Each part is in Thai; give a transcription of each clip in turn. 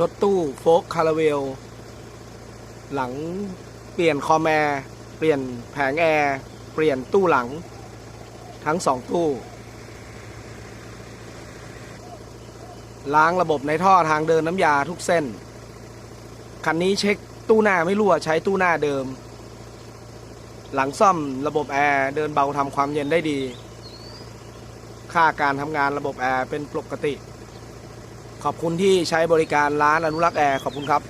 รถตู้โฟกคาราเวล หลังเปลี่ยนคอมแอร์เปลี่ยนแผงแอร์ เปลี่ยนตู้หลัง ทั้งสองตู้ ล้างระบบในท่อทางเดินน้ำยาทุกเส้น คันนี้เช็คตู้หน้าไม่รั่วใช้ตู้หน้าเดิม หลังซ่อมระบบแอร์เดินเบาทำความเย็นได้ดี ค่าการทำงานระบบแอร์เป็นปกติ ขอบคุณที่ใช้บริการร้านอนุรักษ์แอร์ขอบคุณครับ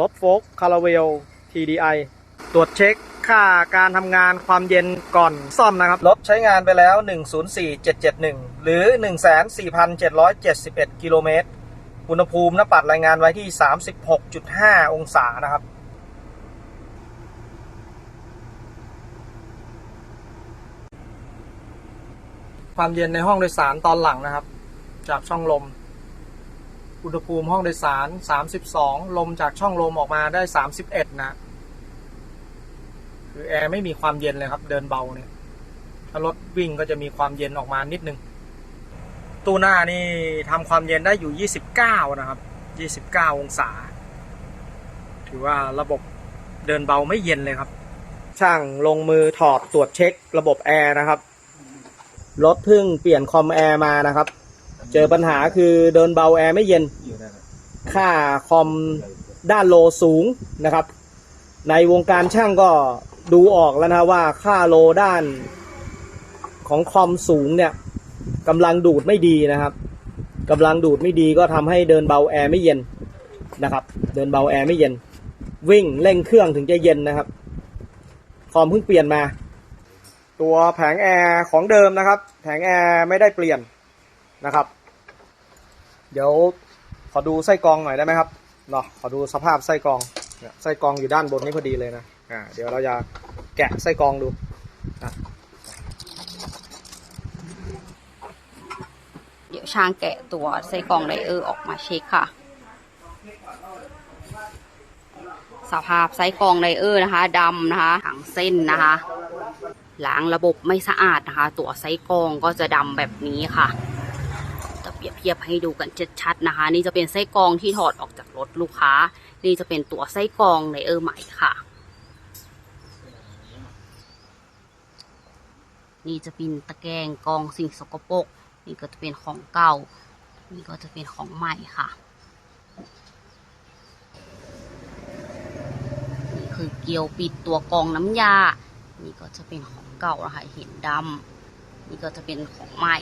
รถโฟกคาราเวล TDI ตรวจเช็คค่าการทำงานความเย็นก่อนซ่อมนะครับ รถใช้งานไปแล้ว 104771 หรือ 14771 กิโลเมตร อุณหภูมิหน้าปัดรายงานไว้ที่ 36.5 องศานะครับความเย็นในห้องโดยสารตอนหลังนะครับ จากช่องลม อุณหภูมิห้องโดยสาร 32 ลมจากช่องลมออกมาได้ 31 นะ คือแอร์ไม่มีความเย็นเลยครับ เดินเบาเนี่ย ถ้ารถวิ่งก็จะมีความเย็นออกมานิดนึง ตู้หน้านี่ทำความเย็นได้อยู่ 29 นะครับ 29 องศา ถือว่าระบบเดินเบาไม่เย็นเลยครับ ช่างลงมือถอดตรวจเช็คระบบแอร์นะครับ รถเพิ่งเปลี่ยนคอมแอร์มานะครับ เจอปัญหาคือเดินเบาแอร์ไม่เย็น ค่าคอมด้านโลสูงนะครับ ในวงการช่างก็ดูออกแล้วนะว่าค่าโลด้านของคอมสูงเนี่ยกำลังดูดไม่ดีนะครับกำลังดูดไม่ดีก็ทำให้เดินเบาแอร์ไม่เย็นนะครับ เดินเบาแอร์ไม่เย็น วิ่งเร่งเครื่องถึงจะเย็นนะครับ คอมเพิ่งเปลี่ยนมา ตัวแผงแอร์ของเดิมนะครับ แผงแอร์ไม่ได้เปลี่ยนนะครับ เดี๋ยวขอดูไส้กรองหน่อยได้ไหมครับเนาะขอดูสภาพไส้กรองเนี่ยไส้กรองอยู่ด้านบนนี้พอดีเลยนะอ่าเดี๋ยวเราจะแกะไส้กรองดูเดี๋ยวช่างแกะตัวไส้กรองไดเออร์ออกมาเช็คค่ะ สภาพไส้กรองไดเออร์นะคะดำนะคะถังเส้นนะคะล้างระบบไม่สะอาดนะคะ ตัวไส้กรองก็จะดำแบบนี้ค่ะ เปรียบเทียบให้ดูกันชัดๆนะคะ นี่จะเป็นไส้กรองที่ถอดออกจากรถลูกค้า นี่จะเป็นตัวไส้กรองไดเออร์ใหม่ค่ะ นี่จะเป็นตะแกรงกรองสิ่งสกปรกนี่ก็จะเป็นของเก่า นี่ก็จะเป็นของใหม่ค่ะนี่คือเกลียวปิดตัวกรองน้ำยา นี่ก็จะเป็นของเก่านะคะเห็นดำนี่ก็จะเป็นของใหม่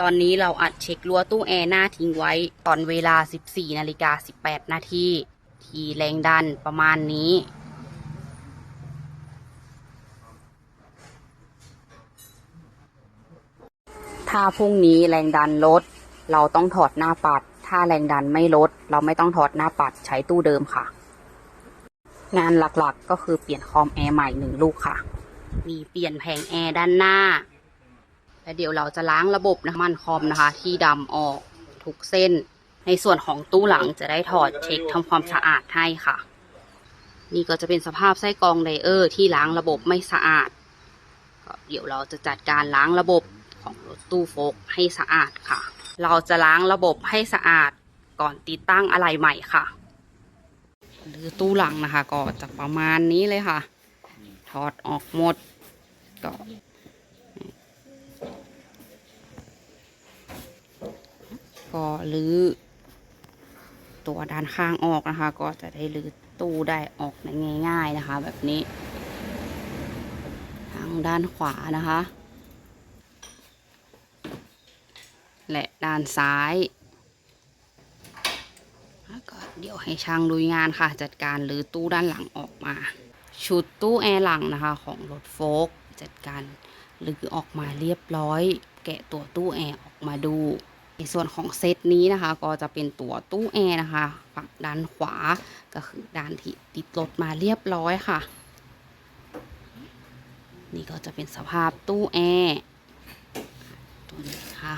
ตอนนี้เราอัดเช็ครั้วตู้แอร์หน้าทิ้งไว้ ตอนเวลา 14นาฬิกา18 นาทีทีแรงดันประมาณนี้ ถ้าพรุ่งนี้แรงดันลด เราต้องถอดหน้าปัด ถ้าแรงดันไม่ลด เราไม่ต้องถอดหน้าปัดใช้ตู้เดิมค่ะ งานหลักๆก็คือเปลี่ยนคอมแอร์ใหม่หนึ่งลูกค่ะ มีเปลี่ยนแผงแอร์ด้านหน้า และเดี๋ยวเราจะล้างระบบน้ำมันคอมนะคะ ที่ดำออกทุกเส้น ในส่วนของตู้หลังจะได้ถอดเช็คทำความสะอาดให้ค่ะ นี่ก็จะเป็นสภาพไส้กรองไดเออร์ที่ล้างระบบไม่สะอาดก็เดี๋ยวเราจะจัดการล้างระบบของรถตู้โฟกให้สะอาดค่ะ เราจะล้างระบบให้สะอาดก่อนติดตั้งอะไรใหม่ค่ะ หรือตู้หลังนะคะ ก็จะประมาณนี้เลยค่ะ ถอดออกหมดก็ ก็รื้อตัวด้านข้างออกนะคะ ก็จะได้รื้อตู้ได้ออกในง่าย ๆนะคะ แบบนี้ ทางด้านขวานะคะ และด้านซ้ายแล้วก็เดี๋ยวให้ช่างลุยงานค่ะ จัดการหรือตู้ด้านหลังออกมา ชุดตู้แอร์หลังนะคะ ของรถโฟกจัดการหรือออกมาเรียบร้อย แกะตัวตู้แอร์ออกมาดู ในส่วนของเซตนี้นะคะ ก็จะเป็นตัวตู้แอร์นะคะ ฝั่งด้านขวาก็คือด้านที่ติดรถมาเรียบร้อยค่ะ นี่ก็จะเป็นสภาพตู้แอร์ตัวนี้ค่ะ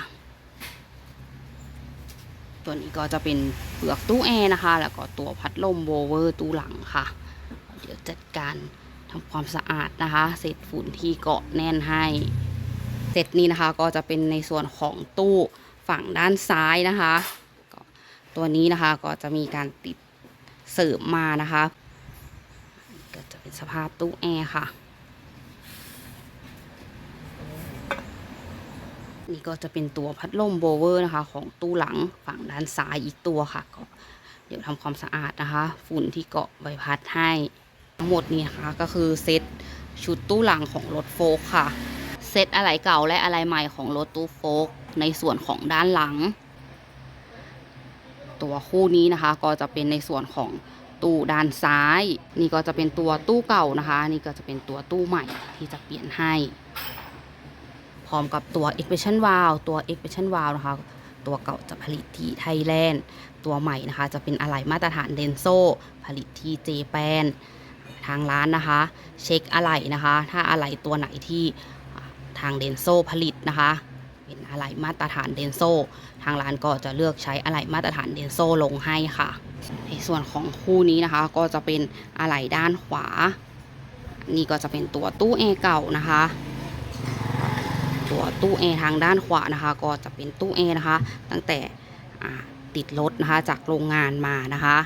ตัวนี้ก็จะเป็นเปลือกตู้แอร์นะคะ แล้วก็ตัวพัดลมโวเวอร์ตู้หลังค่ะ เดี๋ยวจัดการทำความสะอาดนะคะ เศษฝุ่นที่เกาะแน่นให้ เสร็จนี้นะคะก็จะเป็นในส่วนของตู้ ฝั่งด้านซ้ายนะคะก็ตัวนี้นะคะก็จะมีการติดเสริมมานะคะก็จะเป็นสภาพตู้แอร์ค่ะ นี่ก็จะเป็นตัวพัดลมโบเวอร์นะคะ ของตู้หลังฝั่งด้านซ้ายอีกตัวค่ะก็เดี๋ยวทำความสะอาดนะคะ ฝุ่นที่เกาะใบพัดให้ทั้งหมดนี้นะคะก็คือเซตชุดตู้หลังของรถโฟล์คค่ะ เซตอะไหล่เก่าและอะไหล่ใหม่ของรถตู้โฟล์ค ในส่วนของด้านหลัง ตัวคู่นี้นะคะก็จะเป็นในส่วนของตู้ด้านซ้าย นี่ก็จะเป็นตัวตู้เก่านะคะ นี่ก็จะเป็นตัวตู้ใหม่ที่จะเปลี่ยนให้ พร้อมกับตัว expression valve ตัว expression valve นะคะ ตัวเก่าจะผลิตที่ไทยแลนด์ ตัวใหม่นะคะ จะเป็นอะไหล่มาตรฐานเดนโซผลิตที่เจแปนทางร้านนะคะ เช็คอะไหล่นะคะ ถ้าอะไหล่ตัวไหนที่ทางเดนโซผลิตนะคะ อะไหล่มาตรฐานเดนโซทางร้านก็จะเลือกใช้อะไหล่มาตรฐานเดนโซลงให้ค่ะ ในส่วนของคู่นี้นะคะก็จะเป็นอะไหล่ด้านขวา นี่ก็จะเป็นตัวตู้แอร์เก่านะคะ ตัวตู้แอร์ทางด้านขวานะคะ ก็จะเป็นตู้แอร์นะคะ ตั้งแต่ติดรถนะคะจากโรงงานมานะคะ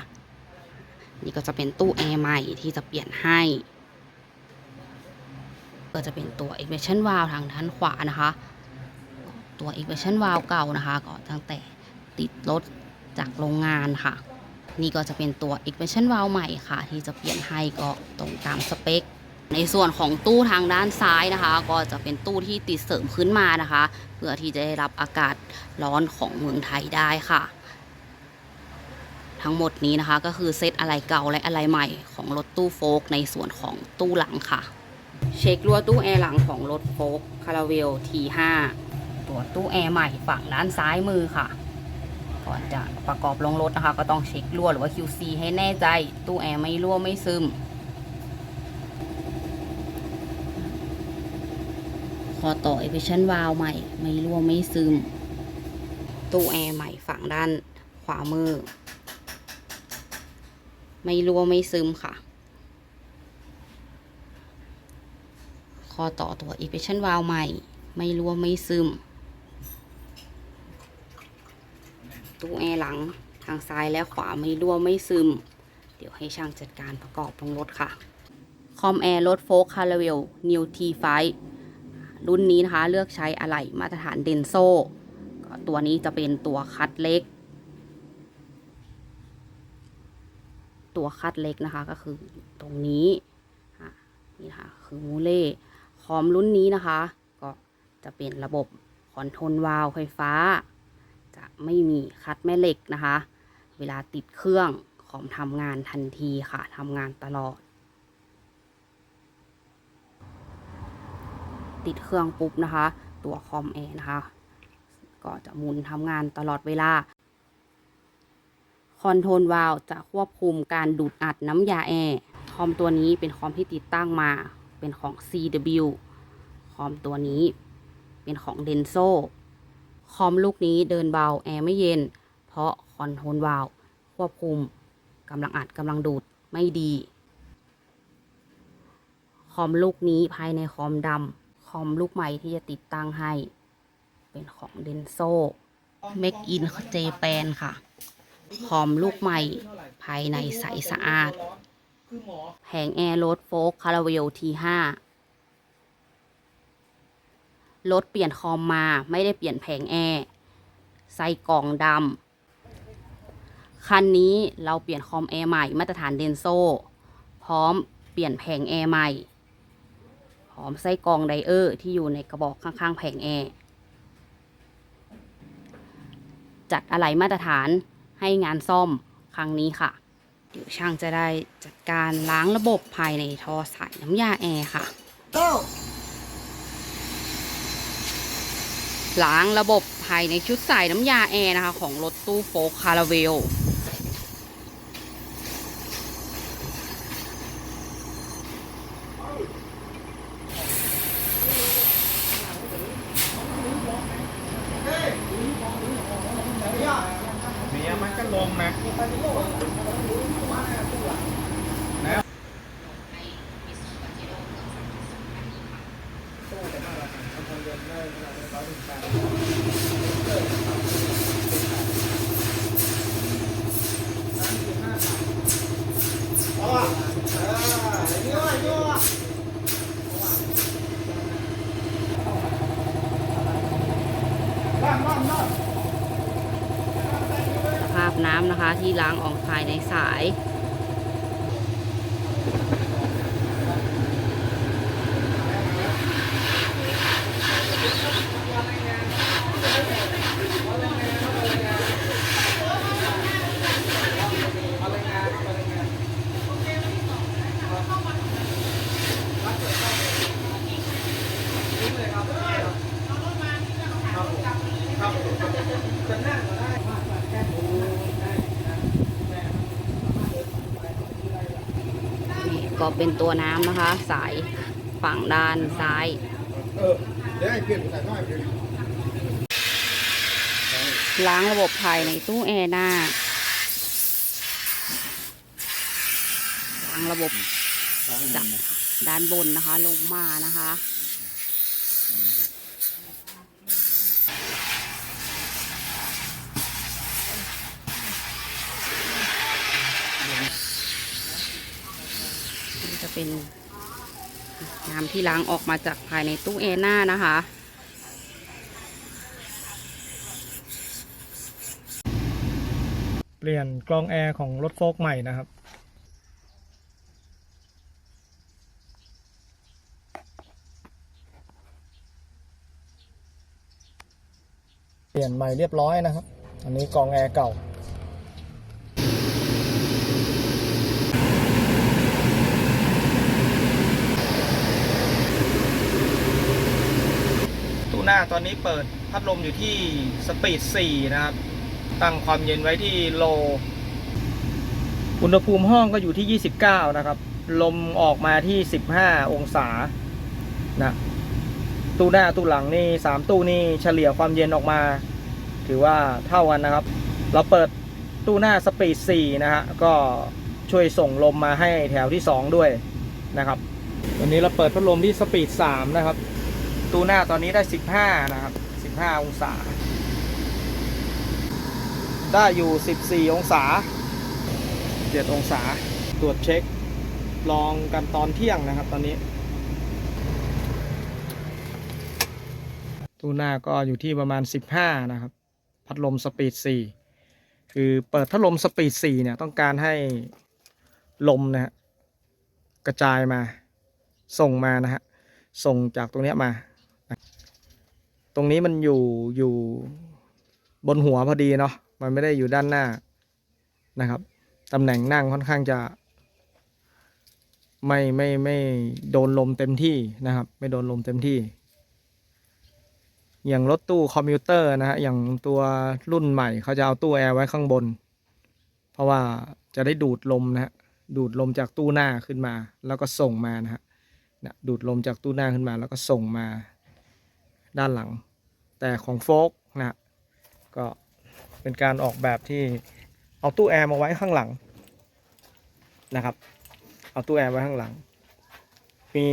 นี่ก็จะเป็นตู้แอร์ใหม่ที่จะเปลี่ยนให้ก็จะเป็นตัว expansion valve ทางด้านขวานะคะ ตัว expansion valve เก่านะคะ ก็ตั้งแต่ติดรถจากโรงงานค่ะ นี่ก็จะเป็นตัว expansion valve ใหม่ค่ะ ที่จะเปลี่ยนให้ก็ตรงตามสเปคในส่วนของตู้ทางด้านซ้ายนะคะ ก็จะเป็นตู้ที่ติดเสริมขึ้นมานะคะ เพื่อที่จะได้รับอากาศร้อนของเมืองไทยได้ค่ะ ทั้งหมดนี้นะคะก็คือเซตอะไรเก่าและอะไรใหม่ของรถตู้โฟล์กในส่วนของตู้หลังค่ะ เช็ครัวตู้แอร์หลังของรถโฟล์กคาราเวล T5 ตัวตู้แอร์ใหม่ฝั่งด้านซ้ายมือค่ะก่อนจะประกอบลงรถนะคะ ก็ต้องเช็ครั่วหรือว่า QC ให้แน่ใจ ตู้แอร์ไม่รั่วไม่ซึม คอต่อ e อ s i o n valve ใหม่ ไม่รั่วไม่ซึม ตู้แอร์ใหม่ฝั่งด้านขวามือ ไม่รั่วไม่ซึมค่ะ คอต่อตัว e อ s i o n valve ใหม่ ไม่รั่วไม่ซึม ตู้แอร์หลังทางซ้ายและขวาไม่รั่วไม่ซึม เดี๋ยวให้ช่างจัดการประกอบลงรถค่ะ คอมแอร์รถโฟล์คาราเวล New T5 รุ่นนี้นะคะเลือกใช้อะไหล่มาตรฐานเดนโซก็ตัวนี้จะเป็นตัวคัดเล็ก ตัวคัดเล็กนะคะก็คือตรงนี้นี่นะคะคือมูเล่คอมรุ่นนี้นะคะ ก็จะเป็นระบบคอนโทรลวาล์วไฟฟ้า จะไม่มีคัดแม่เหล็กนะคะ เวลาติดเครื่องคอมทำงานทันทีค่ะทำงานตลอด ติดเครื่องปุ๊บนะคะ ตัวคอมแอร์นะคะ ก็จะหมุนทำงานตลอดเวลาคอนโทรลวาลวจะควบคุมการดูดอัดน้ำยาแอร์คอมตัวนี้เป็นคอมที่ติดตั้งมาเป็นของ CW คอมตัวนี้เป็นของ Denso คอมลูกนี้เดินเบา แอร์ไม่เย็น เพราะคอนโทรลวาลวควบคุมกำลังอัดกำลังดูดไม่ดี คอมลูกนี้ภายในคอมดำคอมลูกใหม่ที่จะติดตั้งให้ เป็นของเดนโซ Make in Japan ค่ะ คอมลูกใหม่ภายในใสสะอาดแผงแอร์รถโฟกคาราเวลทีห้า รถเปลี่ยนคอมมาไม่ได้เปลี่ยนแผงแอร์ใส่กล่องดำคันนี้เราเปลี่ยนคอมแอร์ใหม่มาตรฐานเดนโซพร้อมเปลี่ยนแผงแอร์ใหม่พร้อมไส้กรองไดเออร์ที่อยู่ในกระบอกข้างๆแผงแอร์จัดอะไหล่มาตรฐานให้งานซ่อมครั้งนี้ค่ะ เดี๋ยวช่างจะได้จัดการล้างระบบภายในท่อสายน้ำยาแอร์ค่ะ ล้างระบบภายในชุดใส่น้ำยาแอร์นะคะ ของรถตู้โฟล์คาราเวล เนี่ยมันก็ลงนะ คำนะคะ ที่ล้างออกภายในสาย นี่ก็ เป็นตัวน้ำนะคะ สายฝั่งด้านซ้ายเออเดี๋ยวให้เปลี่ยนสายน้อยเปลี่ยนล้างระบบภายในตู้แอร์หน้าล้างระบบจากด้านบนนะคะ ลงมานะคะ เป็นน้ำที่ล้างออกมาจากภายในตู้แอร์หน้านะคะ เปลี่ยนกรองแอร์ของรถโฟกใหม่นะครับเปลี่ยนใหม่เรียบร้อยนะครับ อันนี้กรองแอร์เก่า หน้าตอนนี้เปิดพัดลมอยู่ที่สปีด 4 นะครับ ตั้งความเย็นไว้ที่โล อุณหภูมิห้องก็อยู่ที่ 29 นะครับ ลมออกมาที่ 15 องศา นะ ตู้หน้าตู้หลังนี่ 3 ตู้นี่เฉลี่ยความเย็นออกมา ถือว่าเท่ากันนะครับ เราเปิดตู้หน้าสปีด 4 นะฮะ ก็ช่วยส่งลมมาให้แถวที่ 2 ด้วยนะครับ วันนี้เราเปิดพัดลมที่สปีด 3 นะครับ ตู้หน้าตอนนี้ได้ 15 นะครับ 15 องศา ได้อยู่ 14 องศา 7 องศา ตรวจเช็ค ลองกันตอนเที่ยงนะครับตอนนี้ ตู้หน้าก็อยู่ที่ประมาณ 15 นะครับ พัดลมสปีด 4 คือเปิดพัดลมสปีด 4 เนี่ย ต้องการให้ลมนะฮะกระจายมาส่งมานะฮะส่งจากตรงเนี้ยมา ตรงนี้มันอยู่อยู่บนหัวพอดีเนาะมันไม่ได้อยู่ด้านหน้านะครับตำแหน่งนั่งค่อนข้างจะ ไม่ไม่ไม่โดนลมเต็มที่นะครับ ไม่โดนลมเต็มที่ อย่างรถตู้คอมพิวเตอร์นะฮะอย่างตัวรุ่นใหม่เขาจะเอาตู้แอร์ไว้ข้างบน เพราะว่าจะได้ดูดลมนะฮะดูดลมจากตู้หน้าขึ้นมา แล้วก็ส่งมานะฮะนะดูดลมจากตู้หน้าขึ้นมา แล้วก็ส่งมาด้านหลัง แต่ของโฟกนะก็เป็นการออกแบบที่เอาตู้แอร์มาไว้ข้างหลังนะครับ เอาตู้แอร์ไว้ข้างหลัง มี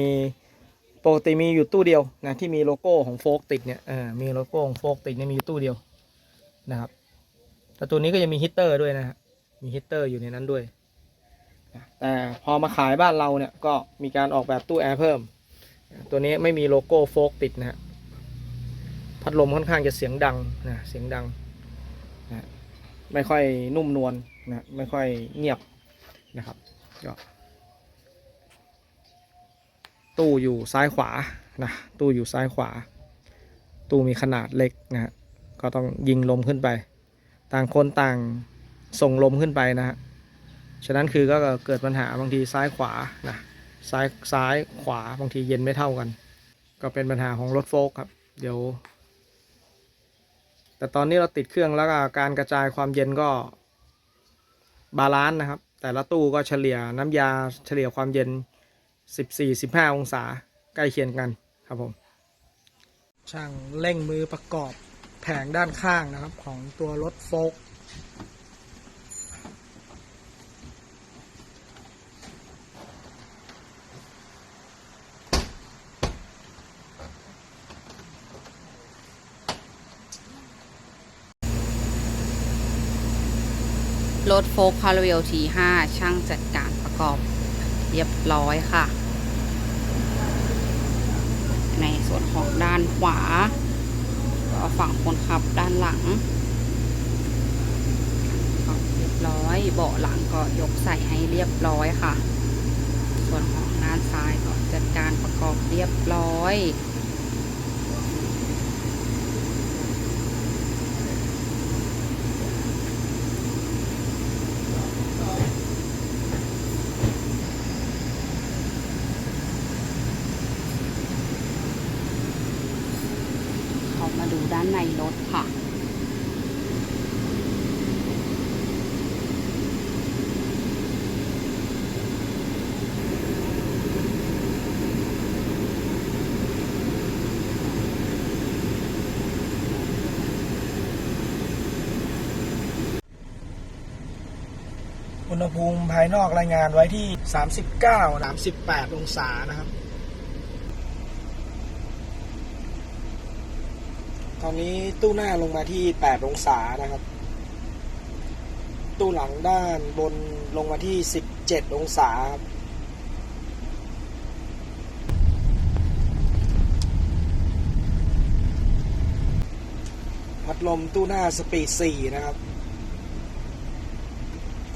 ปกติมีอยู่ตู้เดียวนะที่มีโลโก้ของโฟกติดเนี่ยเออมีโลโก้ของโฟกติดเนี่ยมีอยู่ตู้เดียวนะครับแต่ตัวนี้ก็ยังมีฮีตเตอร์ด้วยนะฮะมีฮีตเตอร์อยู่ในนั้นด้วยแต่พอมาขายบ้านเราเนี่ยก็มีการออกแบบตู้แอร์เพิ่ม ตัวนี้ไม่มีโลโก้โฟกติดนะฮะ พัดลมค่อนข้างจะเสียงดังนะเสียงดังนะไม่ค่อยนุ่มนวลนะไม่ค่อยเงียบนะครับก็ตู้อยู่ซ้ายขวานะตู้อยู่ซ้ายขวา ตู้มีขนาดเล็กนะฮะก็ต้องยิงลมขึ้นไป ต่างคนต่างส่งลมขึ้นไปนะฮะฉะนั้นคือก็เกิดปัญหาบางทีซ้ายขวานะซ้ายซ้ายขวาบางทีเย็นไม่เท่ากัน ก็เป็นปัญหาของรถโฟล์กครับ เดี๋ยว แต่ตอนนี้เราติดเครื่องแล้วก็การกระจายความเย็นก็บาลานซ์นะครับ แต่ละตู้ก็เฉลี่ยน้ำยาเฉลี่ยความเย็น 14-15 องศาใกล้เคียงกันครับผม ช่างเร่งมือประกอบแผงด้านข้างนะครับของตัวรถโฟก รถโฟล์คาร์เวลทีห้าช่างจัดการประกอบเรียบร้อยค่ะ ในส่วนของด้านขวาก็ฝั่งคนขับด้านหลังก็ร้อยเบาะหลังก็ยกใส่ให้เรียบร้อยค่ะ ส่วนของด้านซ้ายก็จัดการประกอบเรียบร้อย เขามาดูด้าน ในรถค่ะ อุณหภูมิภายนอกรายงานไว้ที่ 39 38 องศานะครับ ตอนนี้ตู้หน้าลงมาที่ 8 องศานะครับ ตู้หลังด้านบนลงมาที่ 17 องศาครับพัดลมตู้หน้าสปีด 4 นะครับ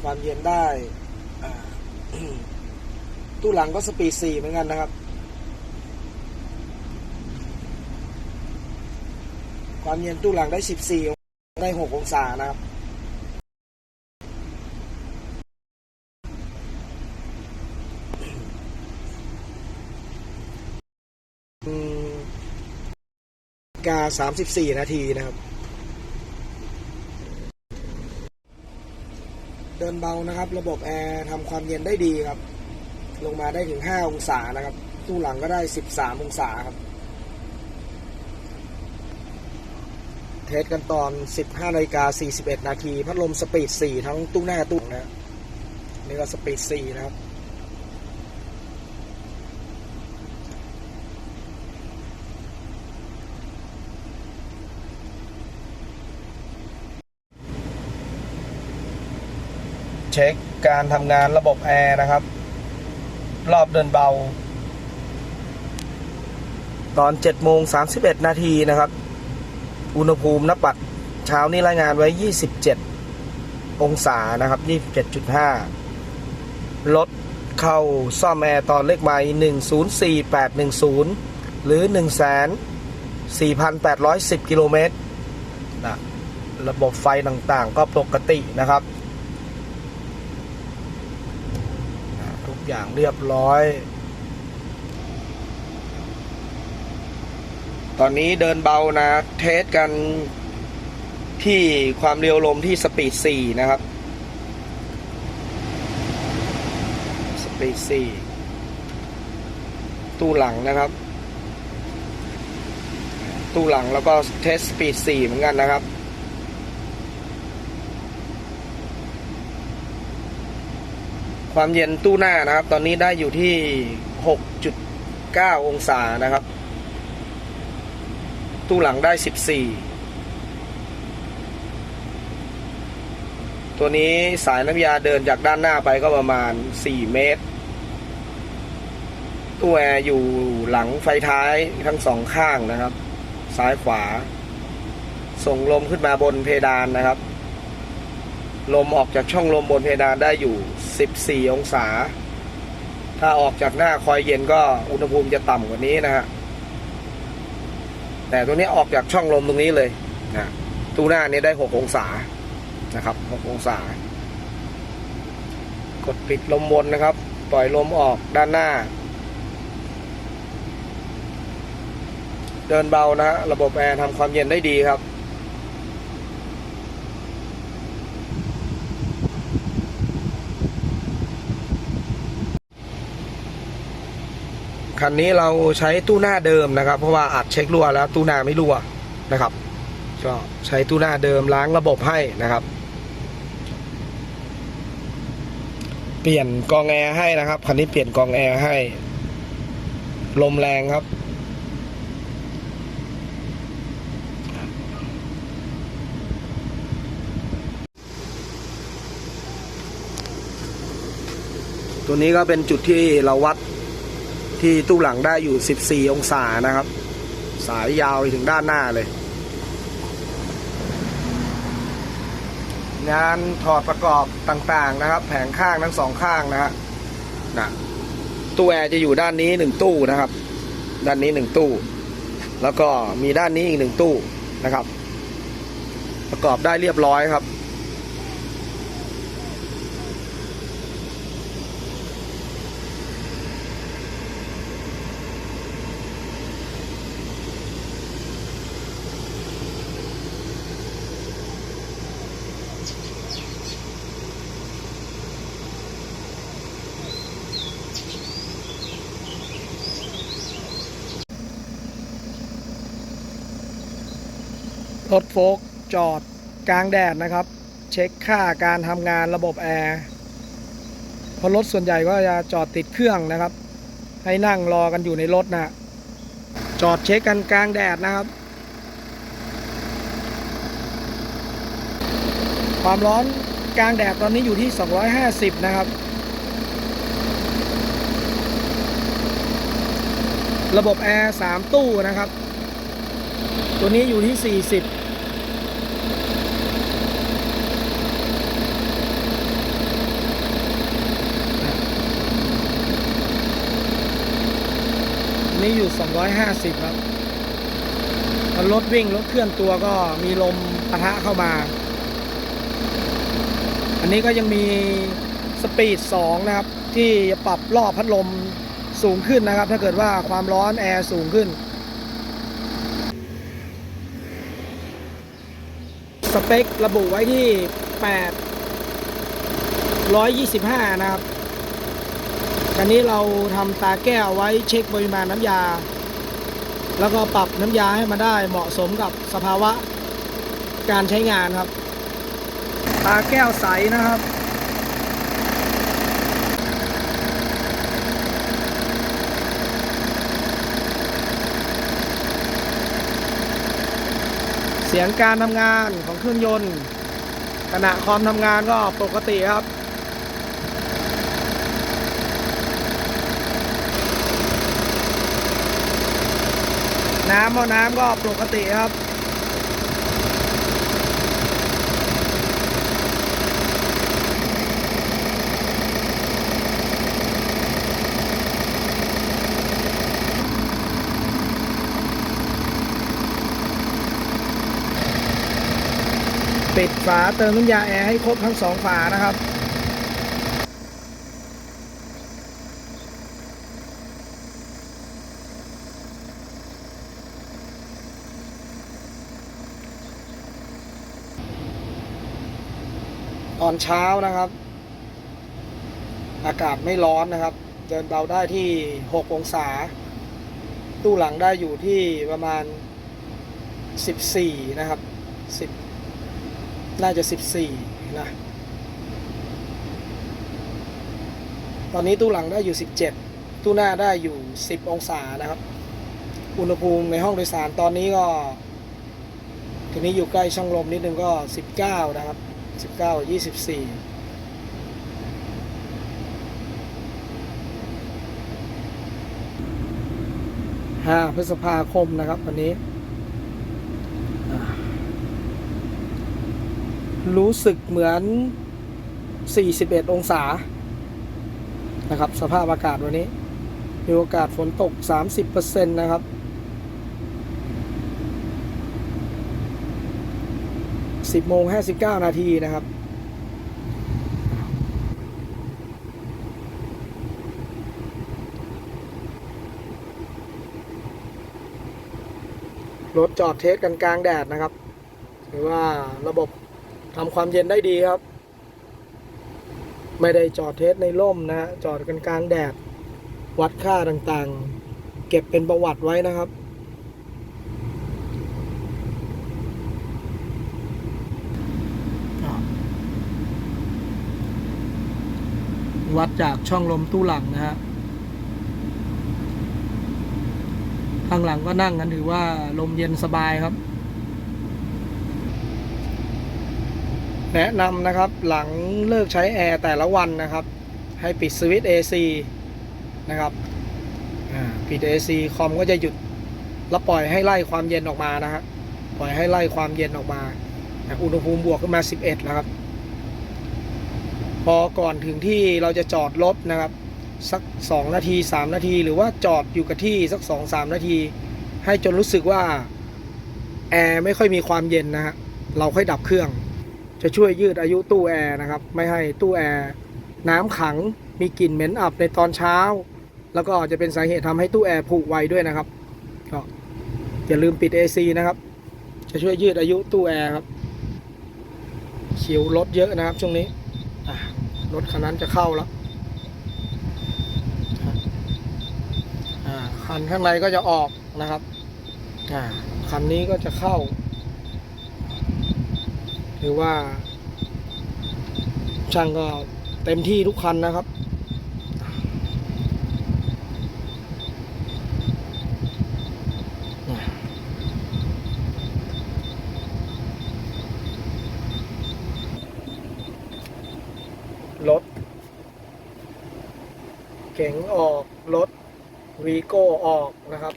ความเย็นได้ ตู้หลังก็สปีด 4 เหมือนกันนะครับ ความเย็นตู้หลังได้ 14 ได้ 6 องศานะครับกา34 นาทีนะครับ เดินเบานะครับ ระบบแอร์ทำความเย็นได้ดีครับ ลงมาได้ถึง 5 องศานะครับ ตู้หลังก็ได้ 13 องศาครับ เทสกันตอน 15นาฬิกา41 นาที พัดลมสปีด 4 ทั้งตู้หน้าตู้นะนี่ก็สปีด 4 นะครับ เช็คการทำงานระบบแอร์นะครับ รอบเดินเบา ตอน7โมง31 นาทีนะครับ อุณหภูมินับบัตรเช้านี้รายงานไว้ 27 องศานะครับ 27.5 รถเข้าซ่อมแอร์ตอนเลขไม้104810 หรือ1,4810 กิโลเมตรนะระบบไฟต่างๆ ก็ปกตินะครับ ทุกอย่างเรียบร้อย ตอนนี้เดินเบานะ เทสกันที่ความเร็วลมที่สปีด 4 นะครับ สปีด 4 ตู้หลังนะครับ ตู้หลังแล้วก็เทสสปีด 4 เหมือนกันนะครับความเย็นตู้หน้านะครับ ตอนนี้ได้อยู่ที่ 6.9 องศานะครับ ตู้หลังได้ 14 ตัวนี้สายน้ำยาเดินจากด้านหน้าไปก็ประมาณ 4 เมตร ตู้แอร์อยู่หลังไฟท้ายทั้งสองข้างนะครับ ซ้ายขวา ส่งลมขึ้นมาบนเพดานนะครับ ลมออกจากช่องลมบนเพดานได้อยู่ 14 องศา ถ้าออกจากหน้าคอยเย็นก็อุณหภูมิจะต่ำกว่านี้นะฮะ แต่ตัวนี้ออกจากช่องลมตรงนี้เลยนะตู้หน้านี้ได้ 6 องศานะครับ 6 องศา กดปิดลมวนนะครับ ปล่อยลมออกด้านหน้า เดินเบานะ ระบบแอร์ทำความเย็นได้ดีครับ คันนี้เราใช้ตู้หน้าเดิมนะครับ เพราะว่าอัดเช็ครั่วแล้วตู้หน้าไม่รั่วนะครับก็ใช้ตู้หน้าเดิมล้างระบบให้นะครับ เปลี่ยนกองแอร์ให้นะครับคันนี้เปลี่ยนกองแอร์ให้ ลมแรงครับตัวนี้ก็เป็นจุดที่เราวัด ที่ตู้หลังได้อยู่ 14 องศานะครับ สายยาวไปถึงด้านหน้าเลย งานถอดประกอบต่างๆนะครับ แผงข้างทั้งสองข้างนะฮะนะตู้แอร์จะอยู่ด้านนี้หนึ่งตู้นะครับ ด้านนี้หนึ่งตู้ แล้วก็มีด้านนี้อีกหนึ่งตู้นะครับ ประกอบได้เรียบร้อยครับ รถโฟล์กจอดกลางแดดนะครับ เช็คค่าการทำงานระบบแอร์เพราะรถส่วนใหญ่ก็จะจอดติดเครื่องนะครับ ให้นั่งรอกันอยู่ในรถนะจอดเช็คกันกลางแดดนะครับ ความร้อนกลางแดดตอนนี้อยู่ที่ 250 นะครับ ระบบแอร์3ตู้นะครับ ตัวนี้อยู่ที่ 40 นี่อยู่ 250 ครับพอรถวิ่งรถเคลื่อนตัวก็มีลมปะทะเข้ามา อันนี้ก็ยังมีสปีด 2 นะครับ ที่ปรับรอบพัดลมสูงขึ้นนะครับ ถ้าเกิดว่าความร้อนแอร์สูงขึ้น สเปคระบุไว้ที่ 8 125 นะครับ อันนี้เราทำตาแก้วไว้เช็คปริมาณน้ำยา แล้วก็ปรับน้ำยาให้มันได้เหมาะสมกับสภาวะการใช้งานครับ ตาแก้วใสนะครับเสียงการทำงานของเครื่องยนต์ ขณะความทำงานก็ปกติครับ น้ำหม้อน้ำก็ปกติครับ ปิดฝาเติมน้ำยาแอร์ให้ครบทั้งสองฝานะครับ อนเช้านะครับ อากาศไม่ร้อนนะครับ เดินเบาได้ที่ 6 องศา ตู้หลังได้อยู่ที่ประมาณ 14 นะครับ 10 น่าจะ 14 นะ ตอนนี้ตู้หลังได้อยู่ 17 ตู้หน้าได้อยู่ 10 องศานะครับ อุณหภูมิในห้องโดยสารตอนนี้ก็ทีนี้อยู่ใกล้ช่องลมนิดนึงก็ 19 นะครับ 19 24 5พฤษภาคมนะครับวันนี้ รู้สึกเหมือน 41 องศา นะครับ สภาพอากาศวันนี้ มีโอกาสฝนตก 30%นะครับ 10โมง59นาทีนะครับ รถจอดเทสกันกลางแดดนะครับหรือว่าระบบทำความเย็นได้ดีครับ ไม่ได้จอดเทสในร่มนะฮะจอดกันกลางแดด วัดค่าต่างๆ เก็บเป็นประวัติไว้นะครับ วัดจากช่องลมตู้หลังนะฮะข้างหลังก็นั่งกันถือว่าลมเย็นสบายครับ แนะนำนะครับหลังเลิกใช้แอร์แต่ละวันนะครับ ให้ปิดสวิตช์ AC นะครับปิด AC คอมก็จะหยุดแล้วปล่อยให้ไล่ความเย็นออกมานะฮะปล่อยให้ไล่ความเย็นออกมา อุณหภูมิบวกขึ้นมา 11 แล้วครับ อก่อนถึงที่เราจะจอดรถนะครับ สัก 2 นาที 3 นาที หรือว่าจอดอยู่กับที่สัก 2 3 นาที ให้จนรู้สึกว่าแอร์ไม่ค่อยมีความเย็นนะฮะเราค่อยดับเครื่อง จะช่วยยืดอายุตู้แอร์นะครับ ไม่ให้ตู้แอร์น้ำขังมีกลิ่นเหม็นอับในตอนเช้า แล้วก็จะเป็นสาเหตุทำให้ตู้แอร์ผุไวด้วยนะครับก็อย่าลืมปิด AC นะครับ จะช่วยยืดอายุตู้แอร์ครับคิวรถเยอะนะครับช่วงนี้ รถคันนั้นจะเข้าแล้วคันข้างในก็จะออกนะครับคันนี้ก็จะเข้า หรือว่าช่างก็เต็มที่ทุกคันนะครับ รถ เก๋งออก รถวีโก้ออกนะครับ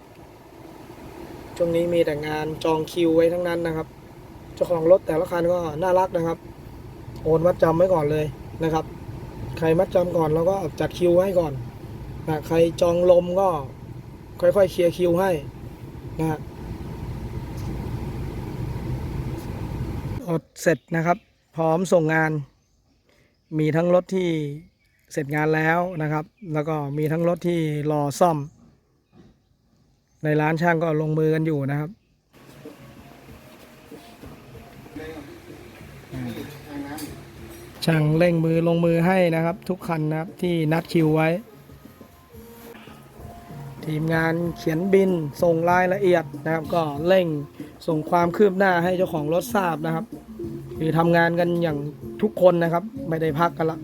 ช่วงนี้มีแต่งานจองคิวไว้ทั้งนั้นนะครับ เจ้าของรถแต่ละคันก็น่ารักนะครับ โอนมัดจำไว้ก่อนเลยนะครับ ใครมัดจำก่อนเราก็จัดคิวให้ก่อนนะใครจองลมก็ค่อยๆเคลียร์คิวให้นะฮะอดเสร็จนะครับ พร้อมส่งงาน มีทั้งรถที่ เสร็จงานแล้วนะครับ แล้วก็มีทั้งรถที่รอซ่อม ในร้านช่างก็ลงมือกันอยู่นะครับช่างเร่งมือลงมือให้นะครับ ทุกคันนะครับที่นัดคิวไว้ ทีมงานเขียนบินส่งรายละเอียดนะครับ ก็เร่งส่งความคืบหน้าให้เจ้าของรถทราบนะครับ คือทำงานกันอย่างทุกคนนะครับ ไม่ได้พักกันละ